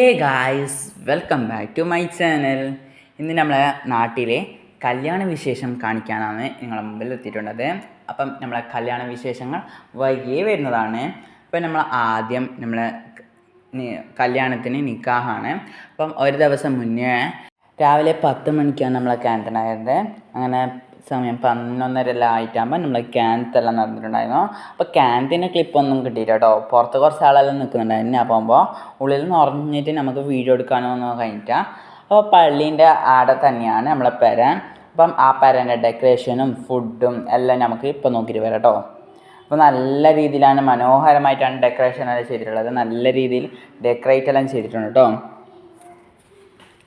Hey guys welcome back to my channel ഇന്ന് നമ്മളെ നാട്ടിലെ കല്യാണ വിശേഷം കാണിക്കാനാണ് നിങ്ങളെ മുമ്പിൽ എത്തിയിട്ടുള്ളത്. അപ്പം നമ്മളെ കല്യാണ വിശേഷങ്ങൾ വൈകിയേ വരുന്നതാണ്. അപ്പം നമ്മൾ ആദ്യം നമ്മളെ കല്യാണത്തിന് നിക്കാഹാണ്. അപ്പം ഒരു ദിവസം മുന്നേ രാവിലെ പത്ത് മണിക്കാണ് നമ്മളെ ക്യാന്റനായത് അങ്ങനെ സമയം പതിനൊന്നരെല്ലാം ആയിട്ടാകുമ്പോൾ നമ്മൾ ക്യാൻത്തെല്ലാം നടന്നിട്ടുണ്ടായിരുന്നു. അപ്പോൾ ക്യാൻത്തിന്റെ ക്ലിപ്പൊന്നും കിട്ടിയില്ല കേട്ടോ പുറത്ത് കുറച്ച് ആളെല്ലാം നിൽക്കുന്നുണ്ടായിരുന്നു അപ്പോൾ പോകുമ്പോൾ ഉള്ളിൽ നിറഞ്ഞിട്ട് നമുക്ക് വീഡിയോ എടുക്കാനൊന്നും കഴിഞ്ഞില്ല. അപ്പോൾ പള്ളീന്റെ ആടെ തന്നെയാണ് നമ്മളെ പെര അപ്പം ആ പെരന്റെ ഡെക്കറേഷനും ഫുഡും എല്ലാം നമുക്ക് ഇപ്പോൾ നോക്കിയിട്ട് വരാം കേട്ടോ അപ്പോൾ നല്ല രീതിയിലാണ് മനോഹരമായിട്ടാണ് ഡെക്കറേഷൻ എല്ലാം ചെയ്തിട്ടുള്ളത്. നല്ല രീതിയിൽ ഡെക്കറേറ്റ് എല്ലാം ചെയ്തിട്ടുണ്ട് കേട്ടോ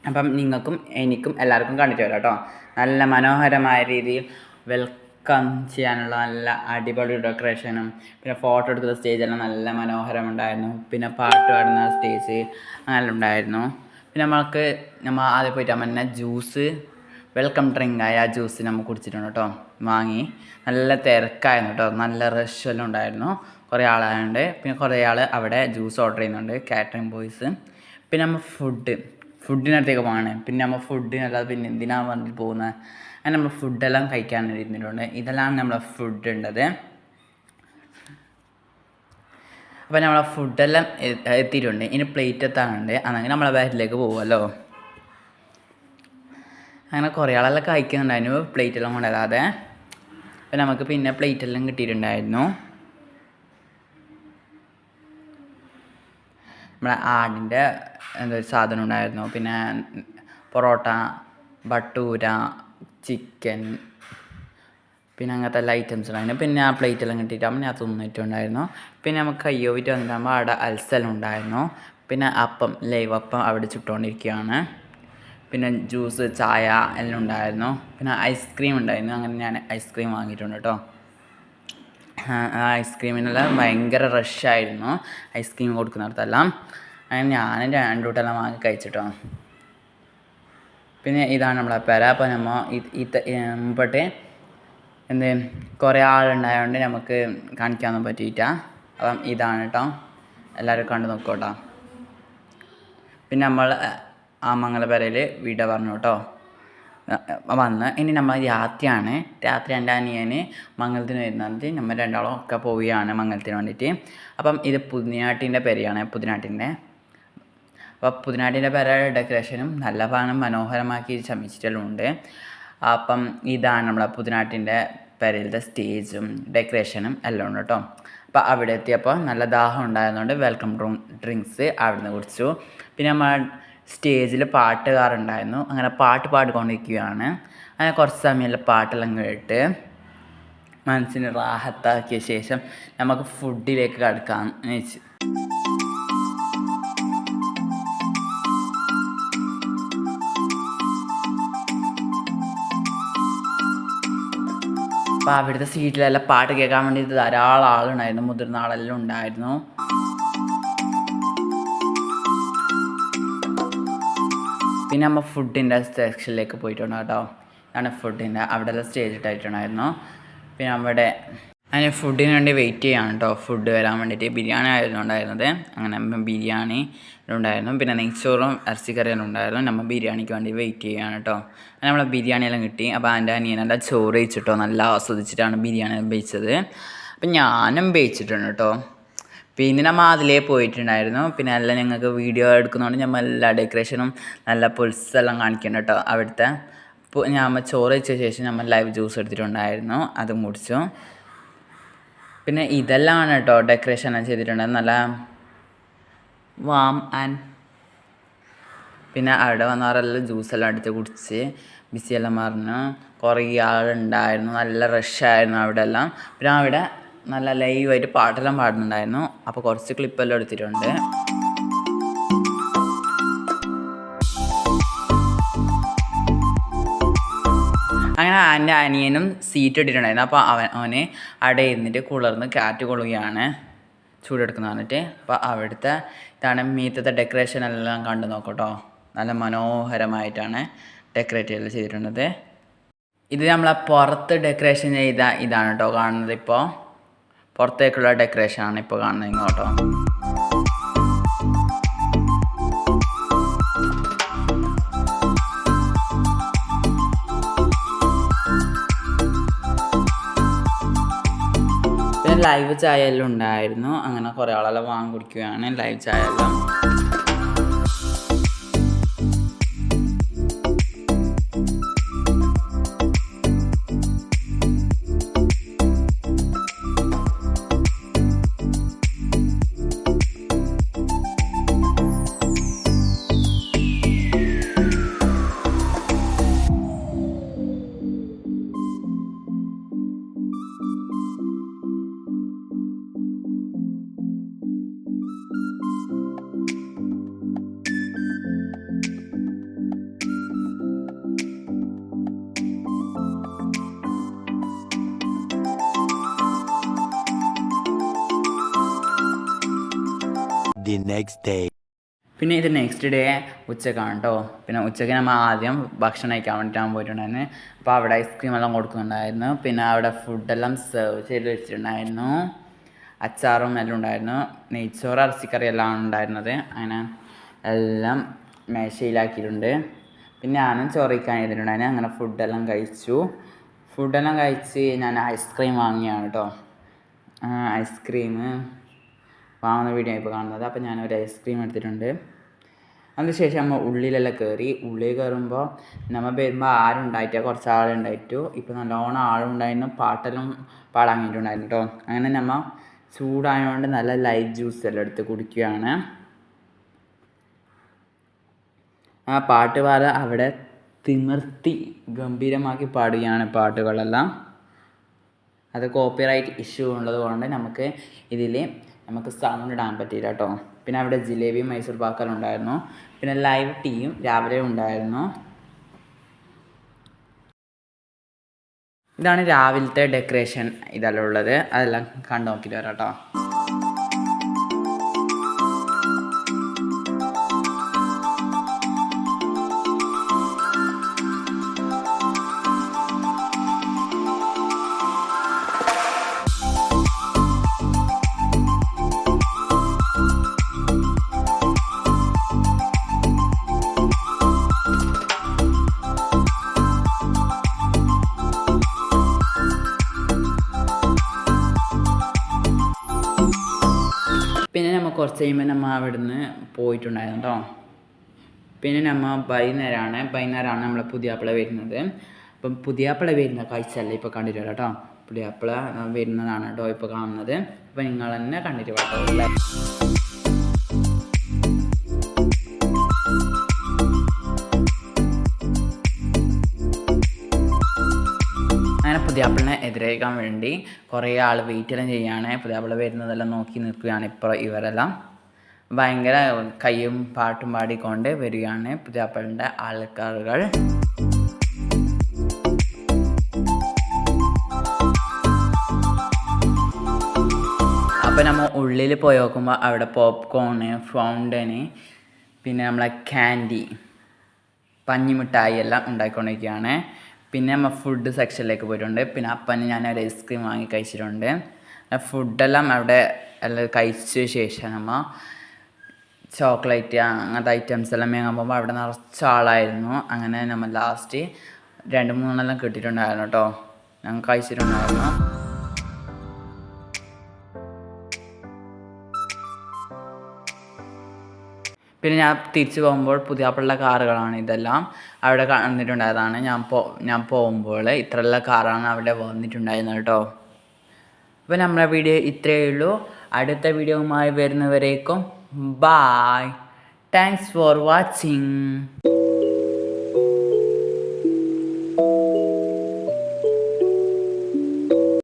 അപ്പം നിങ്ങൾക്കും എനിക്കും എല്ലാവർക്കും കണ്ടിട്ട് വരാം കേട്ടോ. നല്ല മനോഹരമായ രീതിയിൽ വെൽക്കം ചെയ്യാനുള്ള നല്ല അടിപൊളി ഡെക്കറേഷനും പിന്നെ ഫോട്ടോ എടുക്കുന്ന സ്റ്റേജെല്ലാം നല്ല മനോഹരമുണ്ടായിരുന്നു. പിന്നെ പാട്ട് പാടുന്ന സ്റ്റേജ് അങ്ങനെ ഉണ്ടായിരുന്നു പിന്നെ നമ്മൾക്ക് നമ്മൾ ആദ്യം പോയിട്ട് അമ്മ ജ്യൂസ് വെൽക്കം ഡ്രിങ്ക് ആയ ആ ജ്യൂസ് നമ്മൾ കുടിച്ചിട്ടുണ്ട് കേട്ടോ. വാങ്ങി. നല്ല തിരക്കായിരുന്നു കേട്ടോ. നല്ല റഷ് എല്ലാം ഉണ്ടായിരുന്നു. കുറേ ആളായതുകൊണ്ട് പിന്നെ കുറേ ആൾ അവിടെ ജ്യൂസ് ഓർഡർ ചെയ്യുന്നുണ്ട്. കാറ്ററിംഗ് ബോയ്സ് പിന്നെ നമ്മൾ ഫുഡ് ഫുഡിനടുത്തേക്ക് പോവാണ് പിന്നെ നമ്മൾ ഫുഡിനല്ലാതെ പിന്നെ എന്തിനാണ് പറഞ്ഞിട്ട് പോകുന്നത് അങ്ങനെ നമ്മൾ ഫുഡെല്ലാം കഴിക്കാൻ ഇരുന്നിട്ടുണ്ട് ഇതെല്ലാം നമ്മളെ ഫുഡ് ഉണ്ടത് അപ്പോൾ നമ്മളെ ഫുഡെല്ലാം എത്തിയിട്ടുണ്ട്. ഇനി പ്ലേറ്റ് എത്താനുണ്ട്. അന്നെങ്കിൽ നമ്മളെ ബാറ്റിലേക്ക് പോകുമല്ലോ അങ്ങനെ കുറേ ആളെല്ലാം കഴിക്കുന്നുണ്ടായിരുന്നു. പ്ലേറ്റെല്ലാം കൊണ്ടുവരാതെ. അപ്പം നമുക്ക് പിന്നെ പ്ലേറ്റെല്ലാം കിട്ടിയിട്ടുണ്ടായിരുന്നു. നമ്മളെ ആടിന്റെ എന്തൊരു സാധനം ഉണ്ടായിരുന്നു. പിന്നെ പൊറോട്ട ബട്ടൂര ചിക്കൻ പിന്നെ അങ്ങനത്തെ എല്ലാ ഐറ്റംസ് ഉണ്ടായിരുന്നു. പിന്നെ ആ പ്ലേറ്റെല്ലാം കിട്ടിയിട്ടാകുമ്പോൾ ഞാൻ തിന്നിട്ടുണ്ടായിരുന്നു പിന്നെ നമുക്ക് കയ്യോവിറ്റ് വന്നിട്ടാകുമ്പോൾ അവിടെ അൽസലം ഉണ്ടായിരുന്നു. പിന്നെ അപ്പം ലൈവ് അപ്പം അവിടെ ചുട്ടുകൊണ്ടിരിക്കുകയാണ് പിന്നെ ജ്യൂസ് ചായ എല്ലാം ഉണ്ടായിരുന്നു. പിന്നെ ഐസ്ക്രീം ഉണ്ടായിരുന്നു. അങ്ങനെ ഞാൻ ഐസ്ക്രീം വാങ്ങിയിട്ടുണ്ട് കേട്ടോ. ഐസ്ക്രീമിനെല്ലാം ഭയങ്കര റഷായിരുന്നു ഐസ്ക്രീം കൊടുക്കുന്നിടത്തെല്ലാം. അങ്ങനെ ഞാൻ രണ്ട് കൂട്ടെല്ലാം വാങ്ങി കഴിച്ചിട്ടോ. പിന്നെ ഇതാണ് നമ്മളെ പെര അപ്പോൾ നമ്മൾ ഇത് മുമ്പോട്ട് എന്ത് കുറേ ആളുണ്ടായതുകൊണ്ട് നമുക്ക് കാണിക്കാനൊന്നും പറ്റിയിട്ട അപ്പം ഇതാണ് കേട്ടോ എല്ലാവരും കണ്ടു നോക്കൂ പിന്നെ നമ്മൾ ആ മംഗലപരയിൽ വീട പറഞ്ഞു കേട്ടോ വന്ന്. ഇനി നമ്മൾ രാത്രിയാണ്. രാത്രി എന്റെ അനിയന് മംഗലത്തിന് വരുന്നത് നമ്മൾ രണ്ടാളും ഒക്കെ പോവുകയാണ് മംഗലത്തിന് വേണ്ടിയിട്ട്. അപ്പം ഇത് പുതിനാട്ടിന്റെ പെരയാണ് പുതിനാട്ടിന്റെ. അപ്പോൾ പുതിനാട്ടിന്റെ പെര ഡെക്കറേഷനും നല്ല ഭാഗം മനോഹരമാക്കി ശ്രമിച്ചിട്ടുണ്ട് അപ്പം ഇതാണ് നമ്മളെ പുതിനാട്ടിന്റെ പെരയിലത്തെ സ്റ്റേജും ഡെക്കറേഷനും എല്ലാം ഉണ്ട് കേട്ടോ. അപ്പോൾ അവിടെ എത്തിയപ്പോൾ നല്ല ദാഹം ഉണ്ടായതുകൊണ്ട് വെൽക്കം ഡ്രിങ്ക്സ് അവിടെ നിന്ന് കുടിച്ചു. പിന്നെ നമ്മൾ സ്റ്റേജിൽ പാട്ടുകാരുണ്ടായിരുന്നു. അങ്ങനെ പാട്ട് പാടിക്കൊണ്ടിരിക്കുകയാണ്. അങ്ങനെ കുറച്ച് സമയമെല്ലാം പാട്ടെല്ലാം കേട്ട് മനസ്സിന് റാഹത്താക്കിയ ശേഷം നമുക്ക് ഫുഡിലേക്ക് കടക്കാം. വെച്ചു അപ്പോൾ അവിടുത്തെ സീറ്റിലെല്ലാം പാട്ട് കേൾക്കാൻ വേണ്ടിയിട്ട് ധാരാളം ആളുണ്ടായിരുന്നു. മുതിർന്ന ആളെല്ലാം ഉണ്ടായിരുന്നു. പിന്നെ നമ്മൾ ഫുഡിന്റെ സെക്ഷനിലേക്ക് പോയിട്ടുണ്ട് കേട്ടോ. ഇതാണ് ഫുഡിന്റെ അവിടെ എല്ലാം സ്റ്റേജ് ഇട്ടായിട്ടുണ്ടായിരുന്നു. പിന്നെ അവിടെ അതിന് ഫുഡിന് വേണ്ടി വെയിറ്റ് ചെയ്യാണ് കേട്ടോ. ഫുഡ് വരാൻ വേണ്ടിയിട്ട് ബിരിയാണി ആയിരുന്നു ഉണ്ടായിരുന്നത്. അങ്ങനെ ബിരിയാണി ഉണ്ടായിരുന്നു. പിന്നെ നെയ്ച്ചോറും ഇറച്ചിക്കറിയെല്ലാം ഉണ്ടായിരുന്നു. നമ്മൾ ബിരിയാണിക്ക് വേണ്ടി വെയിറ്റ് ചെയ്യാണ് കേട്ടോ. അങ്ങനെ നമ്മളെ ബിരിയാണി എല്ലാം കിട്ടി. അപ്പോൾ എന്റെ അനിയനെല്ലാം ചോറ് വെച്ചിട്ടോ നല്ല ആസ്വദിച്ചിട്ടാണ് ബിരിയാണി വെച്ചത്. അപ്പം ഞാനും വെച്ചിട്ടുണ്ട് കേട്ടോ. പിന്നെ നമ്മൾ അതിലേ പോയിട്ടുണ്ടായിരുന്നു. പിന്നെ എല്ലാം ഞങ്ങൾക്ക് വീഡിയോ എടുക്കുന്നതുകൊണ്ട് നമ്മൾ എല്ലാ ഡെക്കറേഷനും നല്ല പുൽസെല്ലാം കാണിക്കണം കേട്ടോ അവിടുത്തെ. അപ്പോൾ നമ്മൾ ചോറ് വെച്ച ശേഷം നമ്മൾ ലൈവ് ജ്യൂസ് എടുത്തിട്ടുണ്ടായിരുന്നു. അത് മുടിച്ചു പിന്നെ ഇതെല്ലാമാണ് കേട്ടോ ഡെക്കറേഷൻ ചെയ്തിട്ടുണ്ട് നല്ല വാം ആൻഡ് പിന്നെ അവിടെ വന്നവരെല്ലാം ജ്യൂസെല്ലാം എടുത്ത് കുടിച്ച് ബിസിയെല്ലാം പറഞ്ഞു കുറേ ആളുണ്ടായിരുന്നു. നല്ല റഷായിരുന്നു അവിടെ എല്ലാം പിന്നെ അവിടെ നല്ല ലൈവായിട്ട് പാട്ടെല്ലാം പാടുന്നുണ്ടായിരുന്നു. അപ്പോൾ കുറച്ച് ക്ലിപ്പെല്ലാം എടുത്തിട്ടുണ്ട്. അങ്ങനെ എന്റെ അനിയനും സീറ്റ് ഇട്ടിട്ടുണ്ടായിരുന്നു. അപ്പോൾ അവൻ അവന് അവിടെ ഇരുന്നിട്ട് കുളർന്ന് കാറ്റ് കൊള്ളുകയാണ്. ചൂടെടുക്കുന്ന പറഞ്ഞിട്ട്. അപ്പോൾ അവിടുത്തെ ഇതാണ് മീത്തത്തെ ഡെക്കറേഷൻ എല്ലാം കണ്ടു നോക്കട്ടോ. നല്ല മനോഹരമായിട്ടാണ് ഡെക്കറേറ്റ് ചെയ്ത് ചെയ്തിട്ടുള്ളത്. ഇത് നമ്മളെ പുറത്ത് ഡെക്കറേഷൻ ചെയ്ത ഇതാണ് കേട്ടോ കാണുന്നത് ഇപ്പോൾ പുറത്തേക്കുള്ള ഡെക്കറേഷനാണ് ഇപ്പോൾ കാണുന്നത് ഇങ്ങോട്ടോ. ലൈവ് ചായ എല്ലാം ഉണ്ടായിരുന്നു. അങ്ങനെ കുറേ ആളെല്ലാം വാങ്ങി കുടിക്കുകയാണ്. ലൈവ് ചായ എല്ലാം. The നെക്സ്റ്റ് ഡേ പിന്നെ ഇത് നെക്സ്റ്റ് ഡേ ഉച്ചക്കാണ് കേട്ടോ. പിന്നെ ഉച്ചയ്ക്ക് നമ്മൾ ആദ്യം ഭക്ഷണം കഴിക്കാൻ വേണ്ടിയിട്ടാണ് പോയിട്ടുണ്ടായിരുന്നു. അപ്പോൾ അവിടെ ഐസ്ക്രീം എല്ലാം കൊടുക്കുന്നുണ്ടായിരുന്നു. പിന്നെ അവിടെ ഫുഡെല്ലാം സെർവ് ചെയ്ത് വെച്ചിട്ടുണ്ടായിരുന്നു. അച്ചാറും എല്ലാം ഉണ്ടായിരുന്നു. നെയ്ച്ചോറ് ഇറച്ചിക്കറി എല്ലാം ഉണ്ടായിരുന്നത്. അങ്ങനെ എല്ലാം മേശയിലാക്കിയിട്ടുണ്ട്. പിന്നെ ഞാനും ചോറിക്കാൻ ചെയ്തിട്ടുണ്ടായിരുന്നു അങ്ങനെ ഫുഡെല്ലാം കഴിച്ചു. ഫുഡെല്ലാം കഴിച്ച് ഞാൻ ഐസ്ക്രീം വാങ്ങിയാണ് കേട്ടോ. ഐസ്ക്രീം വാങ്ങുന്ന വീഡിയോ ഇപ്പോൾ കാണുന്നത്. അപ്പോൾ ഞാനൊരു ഐസ്ക്രീം എടുത്തിട്ടുണ്ട്. അതിനുശേഷം നമ്മൾ ഉള്ളിലെല്ലാം കയറി ഉള്ളിൽ കയറുമ്പോൾ നമ്മൾ വരുമ്പോൾ ആരും ഉണ്ടായിട്ടില്ല. കുറച്ച് ആളുണ്ടായിട്ടു ഇപ്പോൾ നല്ലോണം ആളുണ്ടായിരുന്നു പാട്ടെല്ലാം പാടാൻ വേണ്ടിയിട്ടുണ്ടായിരുന്നു കേട്ടോ അങ്ങനെ നമ്മൾ ചൂടായതുകൊണ്ട് നല്ല ലൈറ്റ് ജ്യൂസ് എല്ലാം എടുത്ത് കുടിക്കുകയാണ്. ആ പാട്ടുപാല പാട അവിടെ തിമിർത്തി ഗംഭീരമാക്കി പാടുകയാണ് പാട്ടുകളെല്ലാം. അത് കോപ്പിറൈറ്റ് ഇഷ്യൂ ഉള്ളത് കൊണ്ട് നമുക്ക് ഇതിൽ നമുക്ക് സൗണ്ട് ഇടാൻ പറ്റിയില്ല കേട്ടോ പിന്നെ അവിടെ ജിലേബിയും മൈസൂർ പാക്കെല്ലാം ഉണ്ടായിരുന്നു. പിന്നെ ലൈവ് ടീയും രാവിലെ ഉണ്ടായിരുന്നു. ഇതാണ് രാവിലത്തെ ഡെക്കറേഷൻ ഇതെല്ലാം ഉള്ളത്. അതെല്ലാം കണ്ടു നോക്കിയിട്ട് വരാം കേട്ടോ കുറച്ച് കഴിയുമ്പോൾ നമ്മൾ അവിടുന്ന് പോയിട്ടുണ്ടായിരുന്നു കേട്ടോ പിന്നെ നമ്മൾ വൈകുന്നേരമാണ് വൈകുന്നേരമാണ് നമ്മളെ പുതിയാപ്പിള വരുന്നത്. അപ്പം പുതിയാപ്പിള വരുന്ന കാഴ്ചയല്ല ഇപ്പോൾ കണ്ടിട്ടില്ല കേട്ടോ പുതിയാപ്പിള വരുന്നതാണ് കേട്ടോ ഇപ്പോൾ കാണുന്നത്. അപ്പോൾ നിങ്ങൾ തന്നെ കണ്ടിട്ട് കേട്ടോ പുതിയാപ്പിളിനെ എതിരേക്കാൻ വേണ്ടി കുറേ ആൾ വെയിറ്റ് എല്ലാം ചെയ്യാണ്. പുതിയാപ്പിള വരുന്നതെല്ലാം നോക്കി നിൽക്കുകയാണ് ഇപ്പോൾ ഇവരെല്ലാം. ഭയങ്കര കയ്യും പാട്ടും പാടിക്കൊണ്ട് വരികയാണ് പുതിയാപ്പിളിന്റെ ആൾക്കാരുകൾ അപ്പോൾ നമ്മൾ ഉള്ളിൽ പോയി നോക്കുമ്പോൾ അവിടെ പോപ്കോണ് ഫൗണ്ടന് പിന്നെ നമ്മളെ ക്യാൻഡി പഞ്ഞിമിഠായി എല്ലാം ഉണ്ടാക്കിക്കൊണ്ടിരിക്കുകയാണ് പിന്നെ നമ്മൾ ഫുഡ് സെക്ഷനിലേക്ക് പോയിട്ടുണ്ട്. പിന്നെ അപ്പന് ഞാൻ ഒരു ഐസ്ക്രീം വാങ്ങി കഴിച്ചിട്ടുണ്ട്. ഫുഡെല്ലാം അവിടെ എല്ലാം കഴിച്ച ശേഷം നമ്മൾ ചോക്ലേറ്റ് അങ്ങനത്തെ ഐറ്റംസ് എല്ലാം വാങ്ങുമ്പോൾ അവിടെ നിറച്ച ആളായിരുന്നു അങ്ങനെ നമ്മൾ ലാസ്റ്റ് രണ്ട് മൂന്നെണ്ണം കിട്ടിയിട്ടുണ്ടായിരുന്നു കേട്ടോ ഞങ്ങൾ കഴിച്ചിട്ടുണ്ടായിരുന്നു. പിന്നെ ഞാൻ തിരിച്ചു പോകുമ്പോൾ പുതിയാപ്പിള്ള കാറുകളാണ് ഇതെല്ലാം അവിടെ കണ്ടിട്ടുണ്ടായതാണ് ഞാൻ പോ ഞാൻ പോകുമ്പോൾ ഇത്രയുള്ള കാറാണ് അവിടെ വന്നിട്ടുണ്ടായിരുന്നത് കേട്ടോ. അപ്പോൾ നമ്മുടെ വീഡിയോ ഇത്രയേ ഉള്ളൂ. അടുത്ത വീഡിയോവുമായി വരുന്നവരേക്കും ബായ് താങ്ക്സ് ഫോർ വാച്ചിങ്